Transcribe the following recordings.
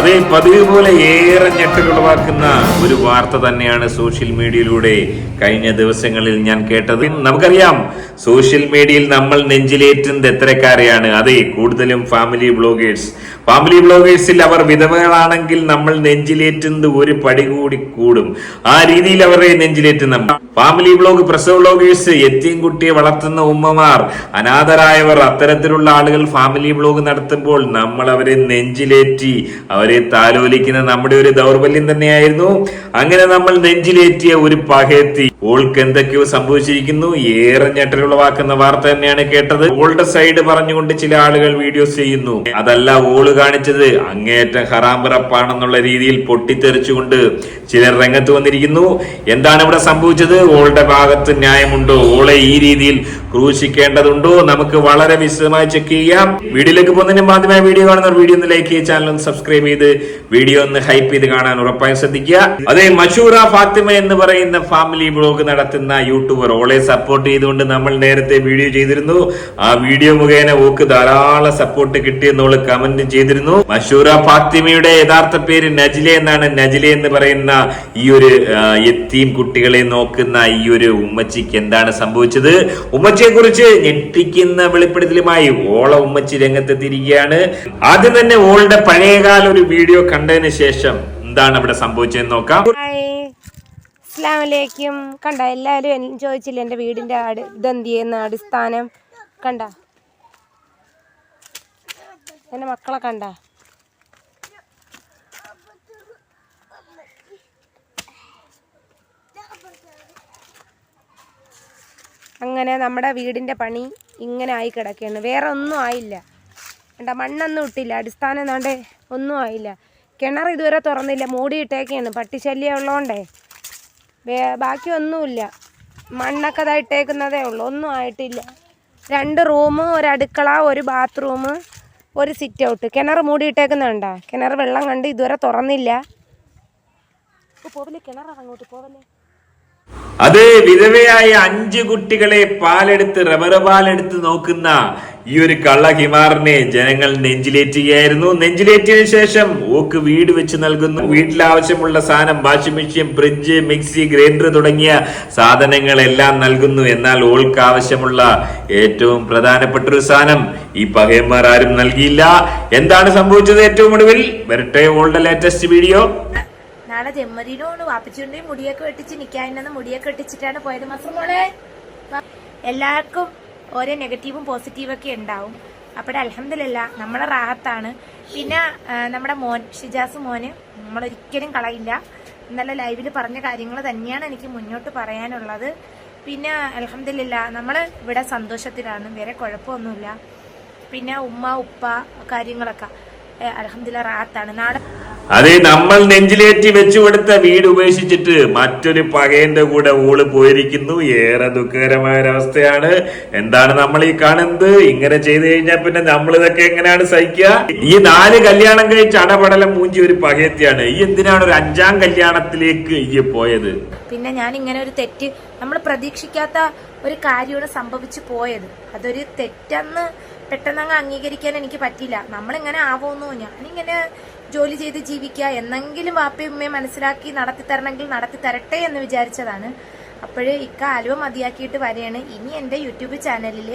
അതേ പതിവ് പോലെ ഏറെ ഞെട്ടലുളവാക്കുന്ന ഒരു വാർത്ത തന്നെയാണ് സോഷ്യൽ മീഡിയയിലൂടെ കഴിഞ്ഞ ദിവസങ്ങളിൽ ഞാൻ കേട്ടത്. നമുക്കറിയാം സോഷ്യൽ മീഡിയയിൽ നമ്മൾ നെഞ്ചിലേറ്റുന്നത് എത്രക്കാരെയാണ്? അതെ കൂടുതലും ഫാമിലി ബ്ലോഗേഴ്സ്. ഫാമിലി ബ്ലോഗേഴ്സിൽ അവർ വിധവകളാണെങ്കിൽ നമ്മൾ നെഞ്ചിലേറ്റുന്നത് ഒരു പടി കൂടി കൂടും. ആ രീതിയിൽ അവരെ നെഞ്ചിലേറ്റുന്ന ഫാമിലി ബ്ലോഗ് പ്രസവ ബ്ലോഗേഴ്സ് എത്തിയും കുട്ടിയെ വളർത്തുന്ന ഉമ്മമാർ അനാഥരായവർ അത്തരത്തിലുള്ള ആളുകൾ ഫാമിലി ബ്ലോഗ് നടത്തുമ്പോൾ നമ്മൾ അവരെ നെഞ്ചിലേറ്റി അവരെ താലോലിക്കുന്ന നമ്മുടെ ഒരു ദൗർബല്യം തന്നെയായിരുന്നു. അങ്ങനെ നമ്മൾ നെഞ്ചിലേറ്റിയ ഒരു പകയെത്തി ഓൾക്ക് എന്തൊക്കെയോ സംഭവിച്ചിരിക്കുന്നു. ഏറെ ഞെട്ടലുളവാക്കുന്ന വാർത്ത തന്നെയാണ് കേട്ടത്. ഓളുടെ സൈഡ് പറഞ്ഞുകൊണ്ട് ചില ആളുകൾ വീഡിയോസ് ചെയ്യുന്നു. അതല്ല ഓൾ കാണിച്ചത്. അങ്ങേയറ്റം ഹറാമ്പറപ്പാണെന്നുള്ള രീതിയിൽ പൊട്ടിത്തെറിച്ചുകൊണ്ട് ചിലർ രംഗത്ത് വന്നിരിക്കുന്നു. എന്താണ് ഇവിടെ സംഭവിച്ചത്? ഓളുടെ ഭാഗത്ത് ന്യായമുണ്ടോ? ഓളെ ഈ രീതിയിൽ ക്രൂശിക്കേണ്ടതുണ്ടോ? നമുക്ക് വളരെ വിശദമായി ചെക്ക് ചെയ്യാം. വീഡിയോയിലേക്ക് പോകുന്നതിന് ആദ്യമായി വീഡിയോ കാണുന്ന വീഡിയോ ഒന്ന് ലൈക്ക് ചെയ്യുക ചാനൽ ഒന്ന് സബ്സ്ക്രൈബ് ചെയ്ത് വീഡിയോ ഒന്ന് ഹൈപ്പ് ചെയ്ത് കാണാൻ ഉറപ്പായും ശ്രദ്ധിക്കുക. അതേ മഷൂറ ഫാത്തിമ എന്ന് പറയുന്ന ഫാമിലി ബ്ലോഗ് നടത്തുന്ന യൂട്യൂബർ ഓളെ സപ്പോർട്ട് ചെയ്തുകൊണ്ട് നമ്മൾ നേരത്തെ വീഡിയോ ചെയ്തിരുന്നു. ആ വീഡിയോ മുഖേന ഓക്ക് ധാരാളം സപ്പോർട്ട് കിട്ടിയെന്നോൾ കമന്റ് ചെയ്തിരുന്നു. മഷൂറ ഫാത്തിമയുടെ യഥാർത്ഥ പേര് നജില എന്നാണ്. നജില എന്ന് പറയുന്ന ഈ ഒരു എത്തിയും കുട്ടികളെ നോക്കുന്ന ഈ ഒരു ഉമ്മച്ചിക്ക് എന്താണ് സംഭവിച്ചത്? ഉമ്മച്ചിയെ കുറിച്ച് ഞെട്ടിക്കുന്ന വെളിപ്പെടുത്തലുമായി ഓള ഉമ്മച്ചി രംഗത്തെത്തിയിരിക്കുകയാണ്. ആദ്യം തന്നെ ഓളുടെ പഴയകാല ഒരു വീഡിയോ കണ്ടതിന് ശേഷം എന്താണ് അവിടെ സംഭവിച്ചതെന്ന് നോക്കാം. അസ്ലാമലേക്കും കണ്ട എല്ലാവരും ചോദിച്ചില്ല എന്റെ വീടിന്റെ ആട് ഇതെന്ത് ചെയ്യുന്ന അടിസ്ഥാനം കണ്ട? എന്റെ മക്കളെ കണ്ട? അങ്ങനെ നമ്മുടെ വീടിന്റെ പണി ഇങ്ങനെ ആയി കിടക്കുകയാണ്. വേറെ ഒന്നും ആയില്ല. കണ്ട മണ്ണൊന്നും ഇട്ടില്ല. അടിസ്ഥാനം എന്നാണ്ട് ഒന്നും ആയില്ല. കിണർ ഇതുവരെ തുറന്നില്ല. മൂടിയിട്ടേക്കാണ് പട്ടിശല്യം ഉള്ളതുകൊണ്ടേ വേ ബാക്കി ഒന്നുമില്ല. മണ്ണൊക്കെ ഇതാ ഇട്ടേക്കുന്നതേ ഉള്ളൂ. ഒന്നും ആയിട്ടില്ല. രണ്ട് റൂം ഒരു അടുക്കള ഒരു ബാത്റൂം ഒരു സിറ്റ് ഔട്ട്. കിണർ മൂടിയിട്ടേക്കുന്നുണ്ടോ കിണർ വെള്ളം കണ്ട് ഇതുവരെ തുറന്നില്ല. പോവല്ലേ? കിണർ അങ്ങോട്ട് പോവല്ലേ? അത് വിധവയായ അഞ്ച് കുട്ടികളെ പാലെടുത്ത് റബ്ബർ പാലെടുത്ത് നോക്കുന്ന ഈ ഒരു കള്ള ഹിമാറിനെ ജനങ്ങൾ നെഞ്ചിലേറ്റുകയായിരുന്നു. നെഞ്ചിലേറ്റിയതിനു ശേഷം ഓക്ക് വീട് വെച്ച് നൽകുന്നു. വീട്ടിൽ ആവശ്യമുള്ള സാധനം washing machine fridge mixie grinder തുടങ്ങിയ സാധനങ്ങളെല്ലാം നൽകുന്നു. എന്നാൽ ഓൾക്ക് ആവശ്യമുള്ള ഏറ്റവും പ്രധാനപ്പെട്ട ഒരു സാധനം ഈ പകയന്മാർ ആരും നൽകിയില്ല. എന്താണ് സംഭവിച്ചത് ഏറ്റവും ഒടുവിൽ? വരട്ടെ ഓളുടെ ലേറ്റസ്റ്റ് വീഡിയോ നാളെ ജമ്മരിനോണ് വാപ്പിച്ചുണ്ടെങ്കിൽ മുടിയൊക്കെ വെട്ടിച്ച് നിൽക്കാനെന്ന് മുടിയൊക്കെ വെട്ടിച്ചിട്ടാണ് പോയത് മാസം മോളെ. എല്ലാവർക്കും ഓരോ നെഗറ്റീവും പോസിറ്റീവും ഒക്കെ ഉണ്ടാവും. അപ്പോൾ അലഹമില്ല നമ്മളെ റാഹത്താണ്. പിന്നെ നമ്മുടെ മോൻ ഷിജാസ് മോന് നമ്മളൊരിക്കലും കളയില്ല. ഇന്നലെ ലൈവിൽ പറഞ്ഞ കാര്യങ്ങൾ തന്നെയാണ് എനിക്ക് മുന്നോട്ട് പറയാനുള്ളത്. പിന്നെ അലഹമില്ല നമ്മൾ ഇവിടെ സന്തോഷത്തിലാണ് വേറെ കുഴപ്പമൊന്നുമില്ല. പിന്നെ ഉമ്മ ഉപ്പ കാര്യങ്ങളൊക്കെ അലഹമില്ല റാഹത്താണ്. നാളെ അതെ നമ്മൾ നെഞ്ചിലേറ്റി വെച്ചു കൊടുത്ത വീട് ഉപേക്ഷിച്ചിട്ട് മറ്റൊരു പകയന്റെ കൂടെ ഓൾ പോയിരിക്കുന്നു. ഏറെ ദുഃഖകരമായ ഒരവസ്ഥയാണ് എന്താണ് നമ്മൾ ഈ കാണുന്നത്? ഇങ്ങനെ ചെയ്തു കഴിഞ്ഞാൽ പിന്നെ നമ്മൾ ഇതൊക്കെ എങ്ങനെയാണ് സഹിക്കുക? ഈ നാല് കല്യാണം കഴിച്ച് അടപടലം മൂഞ്ചി ഒരു പകയത്തിയാണ്. ഈ എന്തിനാണ് ഒരു അഞ്ചാം കല്യാണത്തിലേക്ക് ഈ പോയത്? പിന്നെ ഞാൻ ഇങ്ങനെ ഒരു തെറ്റ് നമ്മൾ പ്രതീക്ഷിക്കാത്ത ഒരു കാര്യമാണ് സംഭവിച്ചു പോയത്. അതൊരു തെറ്റെന്ന് പെട്ടെന്ന് അങ്ങ് അംഗീകരിക്കാൻ എനിക്ക് പറ്റില്ല നമ്മളിങ്ങനെ ആവുന്നു? ഞാനിങ്ങനെ ജോലി ചെയ്ത് ജീവിക്കുക എന്നെങ്കിലും വാപ്പയും ഉമ്മയും മനസ്സിലാക്കി നടത്തി തരണമെങ്കിൽ നടത്തി തരട്ടെ എന്ന് വിചാരിച്ചതാണ്. അപ്പോഴേ ഇക്ക ആലുവ മതിയാക്കിയിട്ട് വരെയാണ് ഇനി എന്റെ യൂട്യൂബ് ചാനലിൽ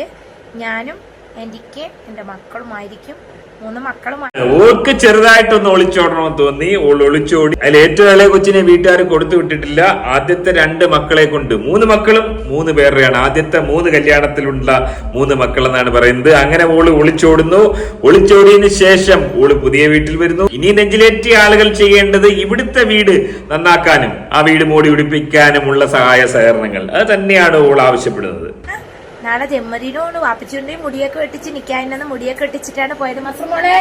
ഞാനും എനിക്ക് എന്റെ മക്കളുമായിരിക്കും മൂന്ന് മക്കളുമായി ഓൾക്ക് ചെറുതായിട്ടൊന്ന് ഒളിച്ചോടണമെന്ന് തോന്നി. ഓൾ ഒളിച്ചോടി. അതിൽ ഏറ്റവും ഇളയ കൊച്ചിനെ വീട്ടുകാർ കൊടുത്തു വിട്ടിട്ടില്ല. ആദ്യത്തെ രണ്ട് മക്കളെ കൊണ്ട്. മൂന്ന് മക്കളും മൂന്ന് പേരുടെയാണ്. ആദ്യത്തെ മൂന്ന് കല്യാണത്തിലുള്ള മൂന്ന് മക്കൾ എന്നാണ് പറയുന്നത്. അങ്ങനെ ഓൾ ഒളിച്ചോടുന്നു. ഒളിച്ചോടിയതിനു ശേഷം ഓൾ പുതിയ വീട്ടിൽ വരുന്നു. ഇനി നെഞ്ചിലേറ്റിയ ആളുകൾ ചെയ്യേണ്ടത് ഇവിടുത്തെ വീട് നന്നാക്കാനും ആ വീട് മോടി പിടിപ്പിക്കാനുമുള്ള സഹായ സഹകരണങ്ങൾ. അത് തന്നെയാണ് ഓൾ ആവശ്യപ്പെടുന്നത്. നാളെ ജമ്മരിനോണ് വാപ്പച്ചുണ്ടിയും മുടിയൊക്കെ വെട്ടിച്ച് നിൽക്കാനെന്ന് മുടിയൊക്കെ വെട്ടിച്ചിട്ടാണ് പോയത് മാത്രം മോളെ.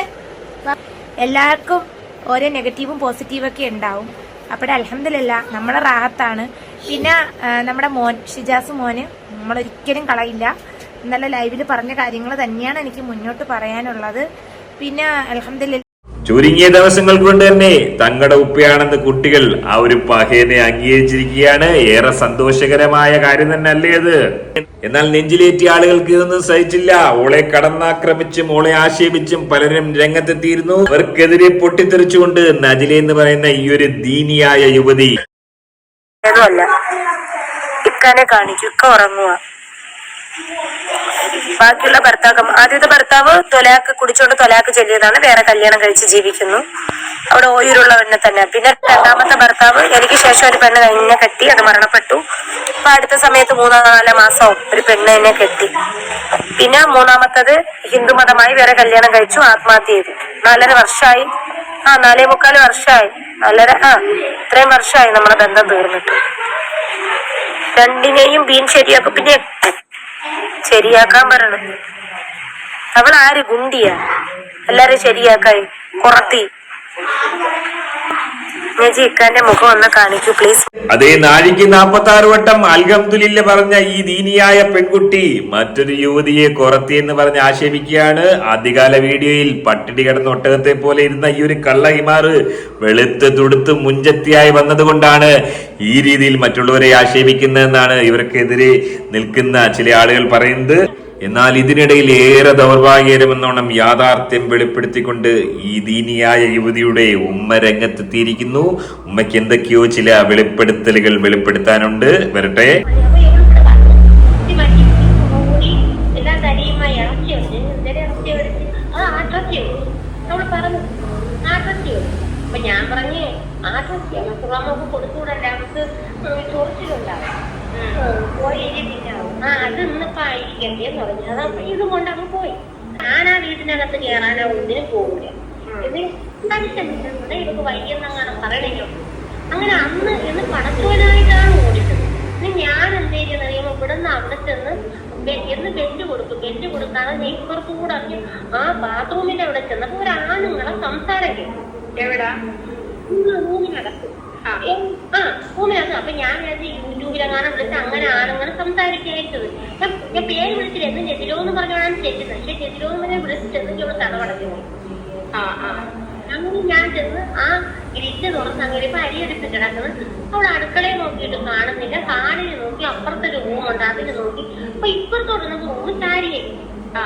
എല്ലാവർക്കും ഓരോ നെഗറ്റീവും പോസിറ്റീവും ഒക്കെ ഉണ്ടാവും. അപ്പോൾ അലഹമില്ല നമ്മളെ റാഹത്താണ്. പിന്നെ നമ്മുടെ മോൻ ഷിജാസ് മോന് നമ്മളൊരിക്കലും കളയില്ല. ഇന്നലെ ലൈവിൽ പറഞ്ഞ കാര്യങ്ങൾ തന്നെയാണ് എനിക്ക് മുന്നോട്ട് പറയാനുള്ളത്. പിന്നെ അലഹമില്ല ചുരുങ്ങിയ ദിവസങ്ങൾ കൊണ്ട് തന്നെ തങ്ങളുടെ ഉപ്പയാണെന്ന് കുട്ടികൾ ആ ഒരു പഹേനെ അംഗീകരിച്ചിരിക്കുകയാണ്. ഏറെ സന്തോഷകരമായ കാര്യം തന്നെ അല്ലേ അത്. എന്നാൽ നെഞ്ചിലേറ്റിയ ആളുകൾക്ക് ഇതൊന്നും സഹിച്ചില്ല. ഓളെ കടന്നാക്രമിച്ചും ഓളെ ആക്ഷേപിച്ചും പലരും രംഗത്തെത്തിയിരുന്നു. അവർക്കെതിരെ പൊട്ടിത്തെറിച്ചുകൊണ്ട് നജില എന്ന് പറയുന്ന ഈ ഒരു ദീനിയായ യുവതി. ഉറങ്ങുക ബാക്കിയുള്ള ഭർത്താക്കം ആദ്യത്തെ ഭർത്താവ് തൊലാക്ക് കുടിച്ചോണ്ട് തൊലാക്ക് ചെല്ലിയതാണ്. വേറെ കല്യാണം കഴിച്ച് ജീവിക്കുന്നു. അവിടെ ഓയൂരുള്ള പെണ്ണെ തന്നെ. പിന്നെ രണ്ടാമത്തെ ഭർത്താവ് എനിക്ക് ശേഷം ഒരു പെണ്ണ് എന്നെ കെട്ടി അത് മരണപ്പെട്ടു. അപ്പൊ അടുത്ത സമയത്ത് മൂന്നോ നാലോ മാസവും ഒരു പെണ്ണ് എന്നെ കെട്ടി. പിന്നെ മൂന്നാമത്തത് ഹിന്ദുമതമായി വേറെ കല്യാണം കഴിച്ചു ആത്മഹത്യ ചെയ്തു. നാലര വർഷമായി ആ നാലേ മുക്കാൽ വർഷമായി നാലര ആ ഇത്രയും വർഷമായി നമ്മുടെ ബന്ധം തീർന്നിട്ട്. രണ്ടിനെയും ബീൻ ശരിയാക്കും പിന്നെ ശരിയാക്കാൻ പറയണം അവൾ ആര് ഗുണ്ടിയാ? എല്ലാരും ശരിയാക്കായി കുറത്തി. ഒന്ന് കാണിക്കൂ അതേ നാഴിക്ക് നാപ്പത്തി ആറ് വട്ടം അൽഹംദുലില്ല പറഞ്ഞ ഈ ദീനിയായ പെൺകുട്ടി മറ്റൊരു യുവതിയെ കുറത്തി എന്ന് പറഞ്ഞ് ആക്ഷേപിക്കുകയാണ്. ആദ്യകാല വീഡിയോയിൽ പട്ടിണി കിടന്ന ഒട്ടകത്തെ പോലെ ഇരുന്ന ഈ ഒരു കള്ള ഹിമാറ് വെളുത്ത് തുടുത്ത് മുഞ്ചത്തിയായി വന്നതുകൊണ്ടാണ് ഈ രീതിയിൽ മറ്റുള്ളവരെ ആക്ഷേപിക്കുന്നതെന്നാണ് ഇവർക്കെതിരെ നിൽക്കുന്ന ചില ആളുകൾ പറയുന്നത്. എന്നാൽ ഇതിനിടയിൽ ഏറെ ദൗർഭാഗ്യകരമെന്നോണം യാഥാർത്ഥ്യം വെളിപ്പെടുത്തിക്കൊണ്ട് ഈ ദീനിയായ യുവതിയുടെ ഉമ്മ രംഗത്തെത്തിയിരിക്കുന്നു ഉമ്മയ്ക്ക് എന്തൊക്കെയോ ചില വെളിപ്പെടുത്തലുകൾ വെളിപ്പെടുത്താനുണ്ട് വരട്ടെ ഞാൻ പറഞ്ഞേ ആട്ടിറച്ചി നമുക്ക് കൊടുത്തുകൂടല്ല നമുക്ക് ചൊറിച്ചിലുണ്ടാവും പോയി തിന്നാവും ആ അത് ഇന്നിപ്പോ ആയിരിക്കണ്ടേ എന്ന് പറഞ്ഞു. അതാ ഇതും കൊണ്ട് അങ്ങ് പോയി. ഞാൻ ആ വീട്ടിനകത്ത് കയറാനോ ഒന്നിനും പോകില്ല ഇത് മനുഷ്യനിവിടെ ഇവർക്ക് വൈകുന്നങ്ങനെ പറയണെങ്കിലും അങ്ങനെ അന്ന് ഇന്ന് പണത്തോലായിട്ടാണ് ഓടിച്ചത് ഇനി ഞാൻ എന്തേലും അറിയുമ്പോ ഇവിടുന്ന് അവിടെ ചെന്ന് എന്ന് ബെഞ്ച് കൊടുക്കും ബെഞ്ച് കൊടുക്കാതെ നെയ്പ്പുറത്ത് കൂടെ അറിഞ്ഞ് ആ ബാത്റൂമിന്റെ അവിടെ ചെന്നപ്പോ ഒരു ആണുങ്ങളെ സംസാരം കേട്ടു. എവിടാ? റൂമിനകത്ത്. ആ. റൂമിനകത്ത്. അപ്പൊ ഞാൻ വിചാരിച്ചു യൂട്യൂബിലെങ്ങാനും വിളിച്ച് അങ്ങനെ ആണുങ്ങൾ സംസാരിക്കായിരിച്ചത് ഞാൻ പേര് വിളിച്ചില്ല. എന്ന് നെതിലോ എന്ന് പറഞ്ഞാണ് ചെല്ലുന്നത് പക്ഷെ നെതിലോ എന്ന് പറഞ്ഞാൽ വിളിച്ച് ചെന്നെങ്കിൽ അവിടെ തടവടച്ചു പോയി. ആ ആ. അങ്ങനെ ഞാൻ ചെന്ന് ആ ഗ്രിഡ് തുറന്ന് അങ്ങനെ ഇപ്പൊ അരിയെടുത്ത് കിടക്കുന്നത് അവൾ അടുക്കളയെ നോക്കിയിട്ട് കാണുന്നില്ല. ഹാളിൽ നോക്കി അപ്പുറത്തെ ഒരു റൂമുണ്ട് അതിന് നോക്കി അപ്പൊ ഇപ്പുറത്തോട്ട് റൂം ചാരിയായി ആ.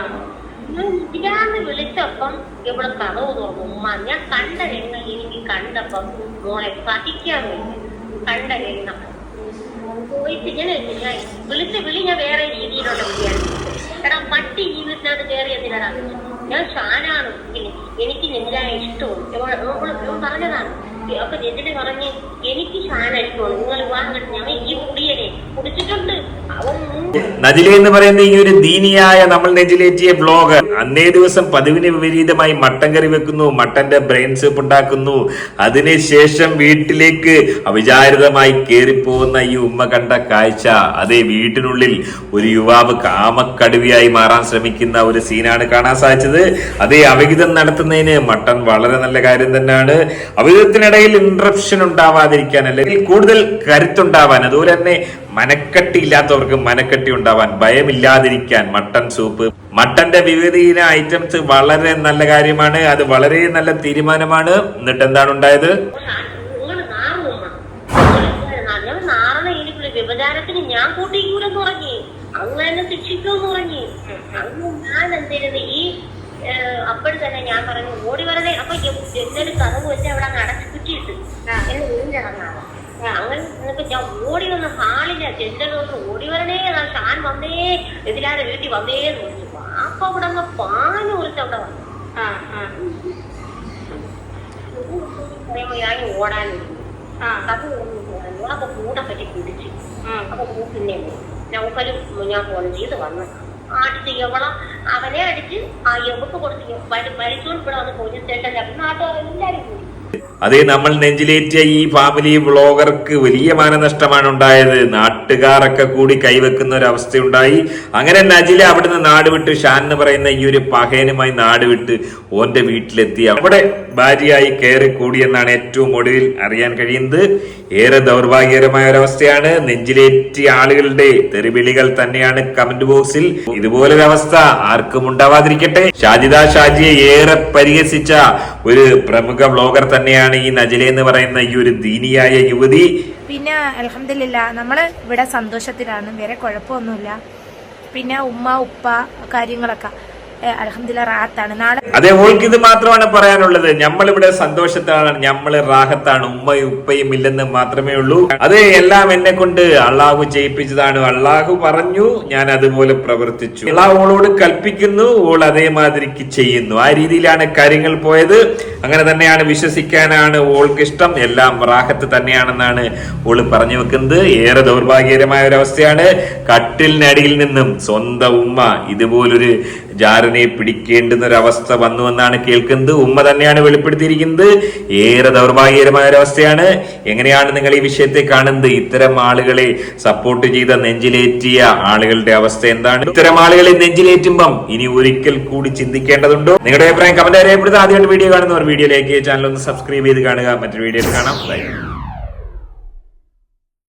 ഇതിലാന്ന് വിളിച്ചപ്പം ഇവിടെ കഥവ് തുറന്നു. ഉമ്മ ഞാൻ കണ്ട രംഗം എനിക്ക് കണ്ടപ്പം മോളെ സഹിക്കാൻ വേണ്ടി കണ്ട രംഗം. പോയിട്ട് ഞാൻ ഞാൻ വിളിച്ച വിളി ഞാൻ വേറെ രീതിയിലുള്ള വിളിയാണ്. കാരണം പട്ടി ഈ വീട്ടിനകത്ത് കയറി എന്തിനാ ഞാൻ ഷാനാണ്. എനിക്ക് നിങ്ങളെ ഇഷ്ടവും പറഞ്ഞതാണ്. അപ്പൊ രജനി പറഞ്ഞു എനിക്ക് ഷാന നിങ്ങൾ വിവാഹം ഞാൻ ഈ കുടിച്ചിട്ടുണ്ട്. നജില എന്ന് പറയുന്ന ഈ ഒരു ദീനിയായ നമ്മൾ നെഞ്ചിലേറ്റിയ ബ്ലോഗർ അന്നേ ദിവസം പതിവിന് വിപരീതമായി മട്ടൻ കറി വെക്കുന്നു മട്ടന്റെ ബ്രെയിൻ സൂപ്പ് ഉണ്ടാക്കുന്നു. അതിനുശേഷം വീട്ടിലേക്ക് അവിചാരിതമായി കയറിപ്പോകുന്ന ഈ ഉമ്മ കണ്ട കാഴ്ച അതേ വീട്ടിനുള്ളിൽ ഒരു യുവാവ് കാമക്കടുവിയായി മാറാൻ ശ്രമിക്കുന്ന ഒരു സീനാണ് കാണാൻ സാധിച്ചത്. അതേ അവിഹിതം നടത്തുന്നതിന് മട്ടൻ വളരെ നല്ല കാര്യം തന്നെയാണ്. അവിഹിതത്തിനിടയിൽ ഇൻട്രപ്ഷൻ ഉണ്ടാവാതിരിക്കാൻ അല്ലെങ്കിൽ കൂടുതൽ കരുത്തുണ്ടാവാൻ അതുപോലെ തന്നെ മനക്കട്ടി ഇല്ലാത്തവർക്ക് മനക്കട്ടി ഉണ്ടാവാൻ ഭയമില്ലാതിരിക്കാൻ മട്ടൺ സൂപ്പ് മട്ടന്റെ വിവിധ ഐറ്റംസ് വളരെ നല്ല കാര്യമാണ്. അത് വളരെ നല്ല തീരുമാനമാണ്. എന്നിട്ട് എന്താണ് ഉണ്ടായത്? ഞാൻ അന്ന് ഞാൻ ഈ അപ്പോഴും തന്നെ ഞാൻ പറഞ്ഞു ഓടി വരതെ അപ്പൊ എന്നൊരു കഥ വെച്ച് അവിടെ കുറ്റിയിട്ട് എന്നെ വീണ്ടിറങ്ങാതെ അങ്ങനെ എന്നിട്ട് ഞാൻ ഓടി വന്ന് ഹാളില്ല ചെല്ലൽ വന്ന് ഓടി വരണേ ഞാൻ താൻ വന്നേ എതിലാരെ വീട്ടിൽ വന്നേ എന്ന് വിളിച്ചു. അപ്പൊ അവിടെ അങ്ങ് പാന് കുറിച്ച് അവിടെ വന്നു പറയുമ്പോ ഞാൻ അത് കഴിഞ്ഞു. അപ്പൊ കൂടെ പറ്റി പിടിച്ചു അപ്പൊ പിന്നെ നൗക്കലും ഞാൻ ഫോൺ ചെയ്ത് വന്നു. അടിച്ച് എവളം അവനെ അടിച്ച് ആ എവക്ക് കൊടുത്ത് മരിച്ചോണ്ട് ഇവിടെ വന്ന് പോലീസ് സ്റ്റേഷനിൽ നാട്ടുകാർ എല്ലാരും കൂടി അതേ നമ്മൾ നെഞ്ചിലേറ്റിയ ഈ ഫാമിലി വ്ളോഗർക്ക് വലിയ മാനനഷ്ടമാണ് ഉണ്ടായത് നാട്ടുകാരൊക്കെ കൂടി കൈവെക്കുന്ന ഒരു അവസ്ഥ ഉണ്ടായി അങ്ങനെ നജില അവിടുന്ന് നാട് വിട്ട് ഷാൻ എന്ന് പറയുന്ന ഈ ഒരു പഹേനുമായി നാട് വിട്ട് ഓന്റെ വീട്ടിലെത്തി. അവിടെ ഭാര്യയായി കയറി കൂടിയെന്നാണ് ഏറ്റവും ഒടുവിൽ അറിയാൻ കഴിയുന്നത്. ഏറെ ദൗർഭാഗ്യകരമായ ഒരവസ്ഥയാണ്. നെഞ്ചിലേറ്റി ആളുകളുടെ തെറിവിളികൾ തന്നെയാണ് കമന്റ് ബോക്സിൽ. ഇതുപോലൊരു അവസ്ഥ ആർക്കും ഉണ്ടാവാതിരിക്കട്ടെ. ഷാജിദ ഷാജിയെ ഏറെ പരിഹസിച്ച ഒരു പ്രമുഖ ബ്ലോഗർ തന്നെയാണ് ഈ നജല എന്ന് പറയുന്ന ഈ ഒരു ദീനിയായ യുവതി. പിന്നെ അലഹമില്ല നമ്മൾ ഇവിടെ സന്തോഷത്തിലാണ്. വേറെ കുഴപ്പമൊന്നുമില്ല. പിന്നെ ഉമ്മ ഉപ്പ കാര്യങ്ങളൊക്കെ. അതെ ഓൾക്ക് ഇത് മാത്രമാണ് പറയാനുള്ളത്. നമ്മളിവിടെ സന്തോഷത്താണ് നമ്മൾ റാഹത്താണ് ഉമ്മയും ഉപ്പയും ഇല്ലെന്ന് മാത്രമേ ഉള്ളൂ. അതെ എല്ലാം എന്നെ കൊണ്ട് അള്ളാഹു ചെയ്യിപ്പിച്ചതാണ് അള്ളാഹു പറഞ്ഞു ഞാൻ അതുപോലെ പ്രവർത്തിച്ചു. അള്ളാഹു ഓളോട് കൽപ്പിക്കുന്നു ഓൾ അതേമാതിരിക്ക് ചെയ്യുന്നു. ആ രീതിയിലാണ് കാര്യങ്ങൾ പോയത്. അങ്ങനെ തന്നെയാണ് വിശ്വസിക്കാനാണ് ഓൾക്ക് ഇഷ്ടം എല്ലാം റാഹത്ത് തന്നെയാണെന്നാണ് ഓൾ പറഞ്ഞു വെക്കുന്നത്. ഏറെ ദൗർഭാഗ്യകരമായ ഒരു അവസ്ഥയാണ് കട്ടിലിനടിയിൽ നിന്നും സ്വന്തം ഉമ്മ ഇതുപോലൊരു ജാരനെ പിടിക്കേണ്ടുന്ന ഒരു അവസ്ഥ വന്നു എന്നാണ് കേൾക്കുന്നത്. ഉമ്മ തന്നെയാണ് വെളിപ്പെടുത്തിയിരിക്കുന്നത്. ഏറെ ദൗർഭാഗ്യകരമായ ഒരു അവസ്ഥയാണ് എങ്ങനെയാണ് നിങ്ങൾ ഈ വിഷയത്തെ കാണുന്നത്? ഇത്തരം ആളുകളെ സപ്പോർട്ട് ചെയ്ത നെഞ്ചിലേറ്റിയ ആളുകളുടെ അവസ്ഥ എന്താണ്? ഇത്തരം ആളുകളെ നെഞ്ചിലേറ്റുമ്പം ഇനി ഒരിക്കൽ കൂടി ചിന്തിക്കേണ്ടതുണ്ടോ? നിങ്ങളുടെ അഭിപ്രായം കമന്റ് രേഖപ്പെടുത്തുക. ആദ്യമായിട്ട് വീഡിയോ കാണുന്നവർ വീഡിയോ ലൈക്ക് ചെയ്യുക. ചാനൽ ഒന്ന് സബ്സ്ക്രൈബ് ചെയ്ത് കാണുക. മറ്റൊരു വീഡിയോയിൽ കാണാം.